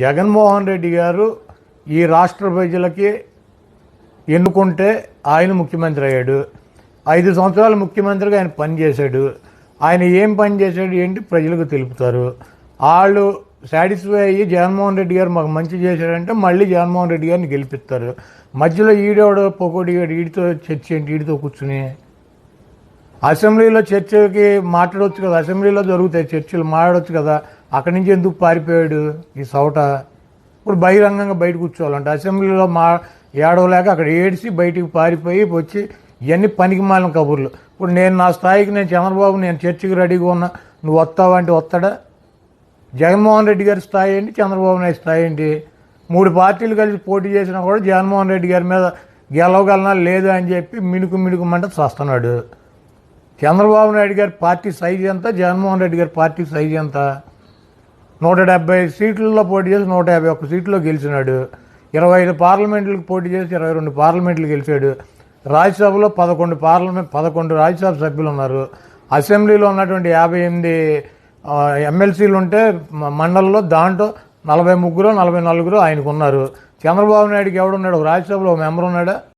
జగన్మోహన్ రెడ్డి గారు ఈ రాష్ట్ర ప్రజలకి ఎన్నుకుంటే ఆయన ముఖ్యమంత్రి అయ్యాడు. ఐదు సంవత్సరాలు ముఖ్యమంత్రిగా ఆయన పనిచేశాడు ఆయన ఏం పని చేశాడు ఏంటి ప్రజలకు తెలుపుతారు. వాళ్ళు సాటిస్ఫై అయ్యి జగన్మోహన్ రెడ్డి గారు మాకు మంచి చేశాడంటే మళ్ళీ జగన్మోహన్ రెడ్డి గారిని గెలిపిస్తారు. మధ్యలో ఈడోడు పొకోడి ఈడితో చర్చ ఏంటి ఈడితో కూర్చుని. అసెంబ్లీలో చర్చకి మాట్లాడవచ్చు కదా అసెంబ్లీలో జరుగుతాయి చర్చలు మాట్లాడవచ్చు కదా. అక్కడి నుంచి ఎందుకు పారిపోయాడు ఈ సౌట ఇప్పుడు బహిరంగంగా బయట కూర్చోవాలంటే. అసెంబ్లీలో మా ఏడవలేక అక్కడ ఏడిసి బయటికి పారిపోయి వచ్చి ఇవన్నీ పనికి మాలిన కబుర్లు. ఇప్పుడు నేను నా స్థాయికి నేను చంద్రబాబు నేను చర్చికి రెడీగా ఉన్నా. నువ్వు వస్తావా అంటే వస్తాడా? జగన్మోహన్ రెడ్డి గారి స్థాయి ఏంటి? చంద్రబాబు నాయుడు స్థాయి ఏంటి? మూడు పార్టీలు కలిసి పోటీ చేసినా కూడా జగన్మోహన్ రెడ్డి గారి మీద గెలవగలనా లేదా అని చెప్పి మిణుకు మిణుకు మంట చేస్తున్నాడు. చంద్రబాబు నాయుడు గారి పార్టీ సైజ్ ఎంత? జగన్మోహన్ రెడ్డి గారి పార్టీ సైజ్ ఎంత? నూట డెబ్బై సీట్లలో పోటీ చేసి నూట యాభై ఒక్క సీట్లో గెలిచినాడు. ఇరవై ఐదు పార్లమెంట్లకు పోటీ చేసి ఇరవై రెండు పార్లమెంట్లు గెలిచాడు. రాజ్యసభలో పదకొండు పార్లమెంట్ పదకొండు రాజ్యసభ సభ్యులు ఉన్నారు అసెంబ్లీలో ఉన్నటువంటి యాభై ఎనిమిది ఎమ్మెల్సీలు ఉంటే మండలంలో దాంట్లో నలభై ముగ్గురు నలభై నలుగురు ఆయనకు ఉన్నారు చంద్రబాబు నాయుడుకి ఎవడున్నాడు? రాజ్యసభలో ఒక మెంబర్ ఉన్నాడా?